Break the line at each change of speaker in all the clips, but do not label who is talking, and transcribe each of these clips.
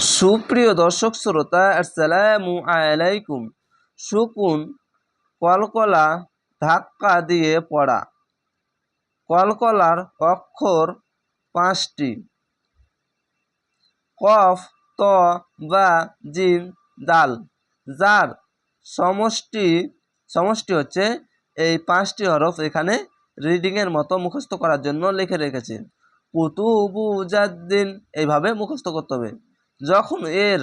সুপ্রিয় দর্শক শ্রোতা, আসসালামু আলাইকুম। সুকুন কলকলা ধাক্কা দিয়ে পড়া। কলকলার অক্ষর পাঁচটি। কফ, ত বা জিম, দাল। যার সমষ্টি সমষ্টি হচ্ছে এই পাঁচটি হরফ এখানে রিডিংয়ের মতো মুখস্থ করার জন্য লিখে রেখেছে। কুতুবু জাদ্দিন এইভাবে মুখস্থ করতে হবে। যখন এর,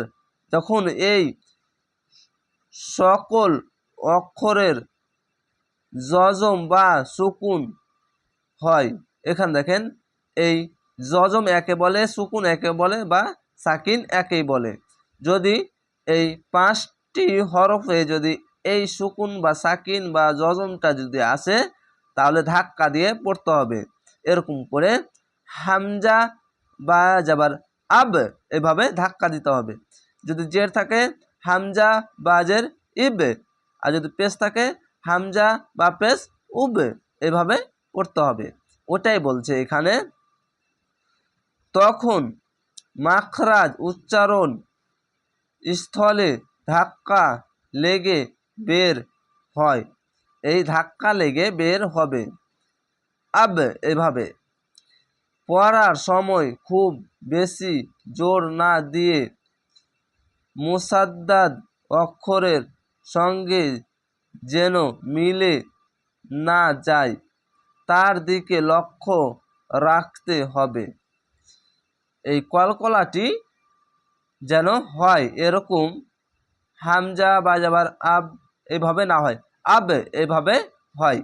যখন এই সকল অক্ষরের জজম বা সুকুন হয়, এখান দেখেন, এই জজম একে বলে, সুকুন একে বলে বা সাকিন একেই বলে। যদি এই পাঁচটি হরফে যদি এই সুকুন বা সাকিন বা জজমটা যদি আসে, তাহলে ধাক্কা দিয়ে পড়তে হবে। এরকম করে হামজা বা যাবার আব, এভাবে ধাক্কা দিতে হবে। যদি জের থাকে, হামজা বা জের ইবে। আর যদি পেস থাকে, হামজা বা পেস উবে, এভাবে পড়তে হবে। ওটাই বলছে এখানে। তখন মাখরাজ উচ্চারণ স্থলে ধাক্কা লেগে বের হয়। এই ধাক্কা লেগে বের হবে। আব, এভাবে। পড়ার সময় খুব বেশি জোর না দিয়ে মুসাদ্দাদ অক্ষরের সঙ্গে যেন মিলে না যায়, তার দিকে লক্ষ্য রাখতে হবে। এই কলকলাটি যেন হয়, এরকম হামজা বা যাবার আব এভাবে না হয়, আব এভাবে হয়।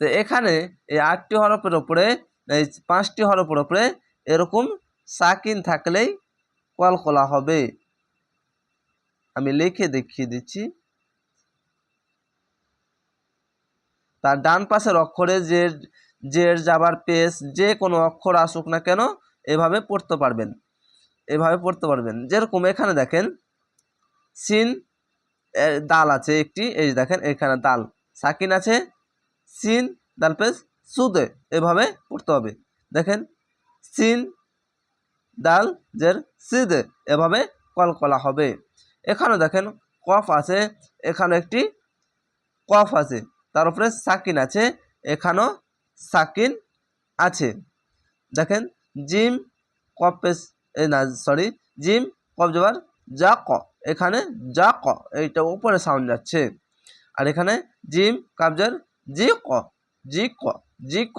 তো এখানে এই আটটি হরফের ওপরে এই পাঁচটি হরফের ওপরে এরকম সাকিন থাকলেই কলকলা হবে। আমি লিখে দেখিয়ে দিচ্ছি। তার ডান পাশের অক্ষরে যে জের যাবার পেস যে কোনো অক্ষর আসুক না কেন, এভাবে পড়তে পারবেন। এভাবে পড়তে পারবেন। যেরকম এখানে দেখেন, সিন দাল আছে একটি, এই দেখেন এখানে দাল। সাকিন আছে, সিন, দাল পেস সুদে এভাবে পড়তে হবে। দেখেন সিন দাল জের সিদে এভাবে কলকলা হবে। এখানে দেখেন, কফ আছে, এখানে একটি কফ আছে, তার উপরে সাকিন আছে, এখানেও সাকিন আছে। দেখেন, জিম কপেস না, সরি, জিম কফ যাবার যা ক, এখানে যা ক, এইটা উপরে সাউন্ড যাচ্ছে। আর এখানে জিম কাবজার জি ক জি ক। জি ক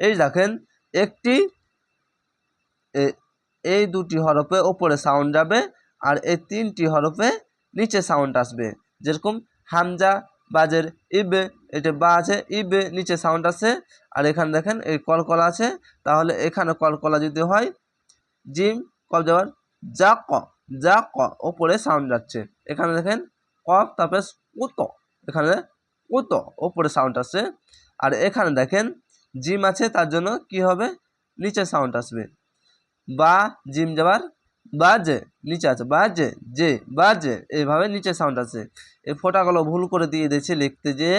এই দেখেন, একটি এই দুটি হরফে ওপরে সাউন্ড যাবে আর এই তিনটি হরফে নিচে সাউন্ড আসবে। যেরকম হামজা, বাজের ইবে এটা বা আছে, ইবে, নিচে সাউন্ড আছে। আর এখানে দেখেন, এই কলকলা আছে। তাহলে এখানে কলকলা যদি হয়, জিম কব যাবার যা ক যা ক ওপরে সাউন্ড যাচ্ছে। এখানে দেখেন, কফ তারপরে উত, এখানে উত, ওপরে সাউন্ড আসছে। আর এখানে দেখেন, জিম আছে, তার জন্য কি হবে? নিচে সাউন্ড আসবে। বা জিম যাবার বাজে নিচে আছে বাজে যে বাজে এইভাবে নিচে সাউন্ড আছে। এই ফোটাগুলো ভুল করে দিয়ে দিয়েছে লিখতে যে,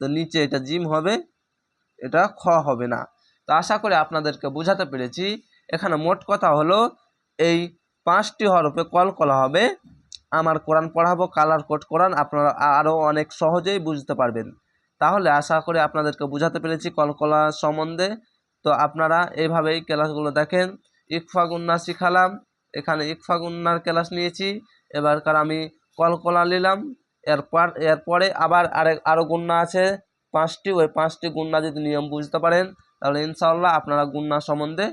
তো নিচে এটা জিম হবে, এটা খ হবে না। তো আশা করি আপনাদেরকে বোঝাতে পেরেছি। এখানে মোট কথা হলো, এই পাঁচটি হরফে কল করা হবে। আমার কোরআন পড়াবো, কালার কোড কোরআন আপনারা আরও অনেক সহজেই বুঝতে পারবেন। তাহলে আশা করি আপনাদেরকে বোঝাতে পেরেছি কলকলা সম্বন্ধে। তো আপনারা এইভাবেই ক্লাসগুলো দেখেন। ইকফা গুন্না শিখালাম, এখানে ইকফা গুন্নার ক্লাস নিয়েছি। এবারকার আমি কলকলা নিলাম, এরপর এরপরে আবার আরেক আরও গুন্না আছে, পাঁচটি, ওই পাঁচটি গুন্না যদি নিয়ম বুঝতে পারেন, তাহলে ইনশাআল্লাহ আপনারা গুন্না সম্বন্ধে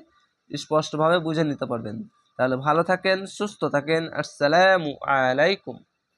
স্পষ্টভাবে বুঝে নিতে পারবেন। তাহলে ভালো থাকেন, সুস্থ থাকেন, আসসালামু আলাইকুম।